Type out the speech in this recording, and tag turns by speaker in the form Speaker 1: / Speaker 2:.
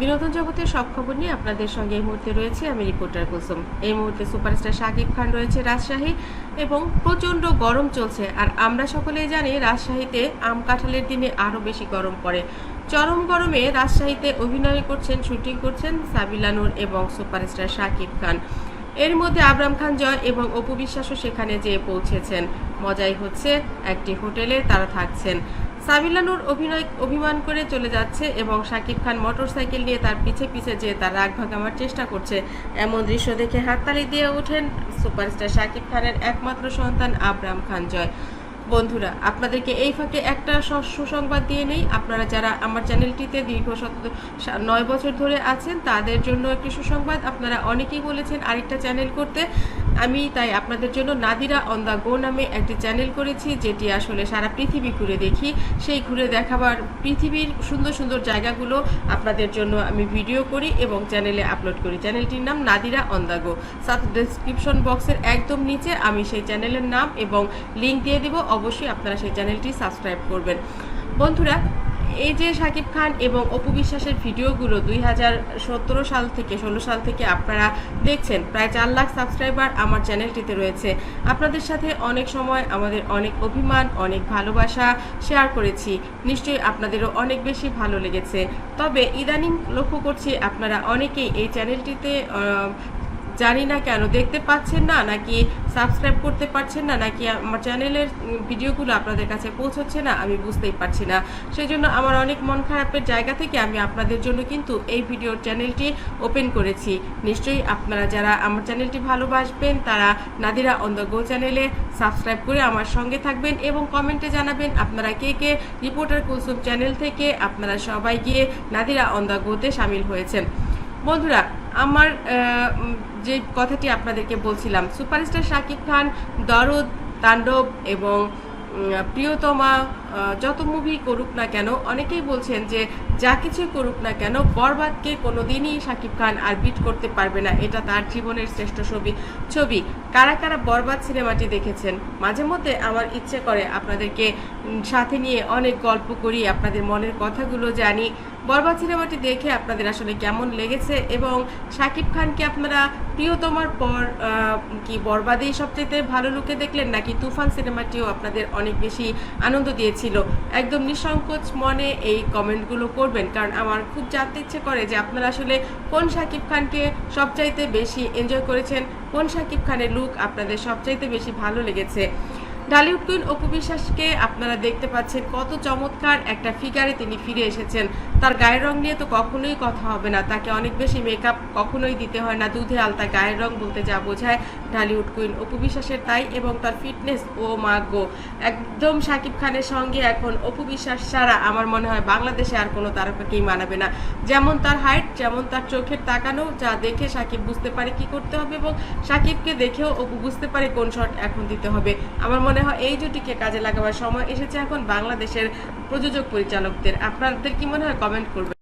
Speaker 1: বিনোদন জগতের সব খবর নিয়ে আপনাদের সঙ্গে এই মুহূর্তে রয়েছে আমি রিপোর্টার কুসুম এই মুহূর্তে সুপারস্টার শাকিব খান রয়েছে রাজশাহী এবং প্রচণ্ড গরম চলছে। আর আমরা সকলেই জানি রাজশাহীতে আম কাঁঠালের দিনে আরও বেশি গরম পড়ে। চরম গরমে রাজশাহীতে অভিনয় করছেন, শুটিং করছেন সাবিলানুর এবং সুপারস্টার শাকিব খান। এর মধ্যে আবরাম খান জয় এবং অপু বিশ্বাসও সেখানে যেয়ে পৌঁছেছেন। মজাই হচ্ছে, একটি হোটেলে তারা থাকছেন। সাবিলানুর অভিনয় অভিমান করে চলে যাচ্ছে এবং শাকিব খান মোটরসাইকেল নিয়ে তার পিছে পিছে যেয়ে তার রাগ ভাগামার চেষ্টা করছে। এমন দৃশ্য দেখে হাততালি দিয়ে ওঠেন সুপারস্টার শাকিব খানের একমাত্র সন্তান আবরাম খান জয় বন্ধুরা, আপনাদেরকে এই ফাঁকে একটা সুসংবাদ দিয়ে নেই। আপনারা যারা আমার চ্যানেলটিতে দীর্ঘ নয় বছর ধরে আছেন, তাদের জন্য একটি সুসংবাদ। আপনারা অনেকেই বলেছেন আরেকটা চ্যানেল করতে। আমি তাই আপনাদের জন্য নাদিরা অন দ্য গো নামে একটি চ্যানেল করেছি, যেটি আসলে সারা পৃথিবী ঘুরে দেখি। সেই ঘুরে দেখাবার পৃথিবীর সুন্দর সুন্দর জায়গাগুলো আপনাদের জন্য আমি ভিডিও করি এবং চ্যানেলে আপলোড করি। চ্যানেলটির নাম নাদিরা অন দ্য গো। সাথে ডেসক্রিপশন বক্সের একদম নিচে আমি সেই চ্যানেলের নাম এবং লিঙ্ক দিয়ে দিব। অবশ্যই আপনারা সেই চ্যানেলটি সাবস্ক্রাইব করবেন। বন্ধুরা, এই যে শাকিব খান এবং অপু বিশ্বাসের ভিডিওগুলো দুই হাজার সতেরো সাল থেকে, ষোলো সাল থেকে আপনারা দেখছেন, প্রায় চার লাখ সাবস্ক্রাইবার আমার চ্যানেলটিতে রয়েছে। আপনাদের সাথে অনেক সময় আমাদের অনেক অভিমান, অনেক ভালোবাসা শেয়ার করেছি। নিশ্চয়ই আপনাদেরও অনেক বেশি ভালো লেগেছে। তবে ইদানিং লক্ষ্য করছি আপনারা অনেকেই এই চ্যানেলটিতে জানি না কেন দেখতে পাচ্ছেন না, নাকি সাবস্ক্রাইব করতে পারছেন না নাকি আমার চ্যানেলের ভিডিওগুলো আপনাদের কাছে পৌঁছচ্ছে না, আমি বুঝতেই পারছি না। সেই জন্য আমার অনেক মন খারাপের জায়গা থেকে আমি আপনাদের জন্য কিন্তু এই ভিডিওর চ্যানেলটি ওপেন করেছি। নিশ্চয়ই আপনারা যারা আমার চ্যানেলটি ভালোবাসবেন, তারা নাদিরা অন দ্য গো চ্যানেলে সাবস্ক্রাইব করে আমার সঙ্গে থাকবেন এবং কমেন্টে জানাবেন আপনারা কে কে রিপোর্টার কুলসুম চ্যানেল থেকে আপনারা সবাই গিয়ে নাদিরা অন দ্য গোতে সামিল হয়েছেন। বন্ধুরা আমার যে কথাটি আপনাদেরকে বলছিলাম সুপারস্টার শাকিব খান দরদ তাণ্ডব এবং প্রিয়তমা যত মুভি করুক না কেন, অনেকেই বলছেন যে যা কিছু করুক না কেন, বরবাদকে কোনোদিনই শাকিব খান আর বিট করতে পারবে না। এটা তার জীবনের শ্রেষ্ঠ ছবি। ছবি, কারা কারা বরবাদ সিনেমাটি দেখেছেন? মাঝে মধ্যে আমার ইচ্ছে করে আপনাদেরকে সাথে নিয়ে অনেক গল্প করি, আপনাদের মনের কথাগুলো জানি। বরবাদ সিনেমাটি দেখে আপনাদের আসলে কেমন লেগেছে এবং শাকিব খানকে আপনারা প্রিয়তমার পর কি বরবাদেই সবচেয়ে ভালো লুকে দেখলেন, নাকি তুফান সিনেমাটিও আপনাদের অনেক বেশি আনন্দ দিয়েছিল একদম নিঃসংকোচ মনে এই কমেন্টগুলো করবেন, কারণ আমার খুব জানতে ইচ্ছে করে যে আপনারা আসলে কোন শাকিব খানকে সবচাইতে বেশি এনজয় করেছেন, কোন শাকিব খানের লুক আপনাদের সবচাইতে বেশি ভালো লেগেছে। ঢালিউড কুইন অপু বিশ্বাসকে আপনারা দেখতে পাচ্ছেন কত চমৎকার একটা ফিগারে তিনি ফিরে এসেছেন। তার গায়ের রং নিয়ে তো কখনোই কথা হবে না। তাকে অনেক বেশি মেকআপ কখনোই দিতে হয় না। দুধে আলতা গায়ের রং বলতে যা বোঝায় ঢালিউড কুইন অপু বিশ্বাসের তাই এবং তার ফিটনেস ও মা গো। একদম শাকিব খানের সঙ্গে এখন অপু বিশ্বাস ছাড়া আমার মনে হয় বাংলাদেশে আর কোনো তারকাকেই মানাবে না। যেমন তার হাইট যেমন তার চোখের তাকানো, যা দেখে সাকিব বুঝতে পারে কি করতে হবে এবং সাকিবকে দেখেও অপু বুঝতে পারে কোন শট এখন দিতে হবে। আমার মনে হয় এই জুটিকে কাজে লাগাবার সময় এসেছে এখন বাংলাদেশের প্রযোজক পরিচালকদের আপনাদের কি মনে হয়? কমেন্ট করবেন।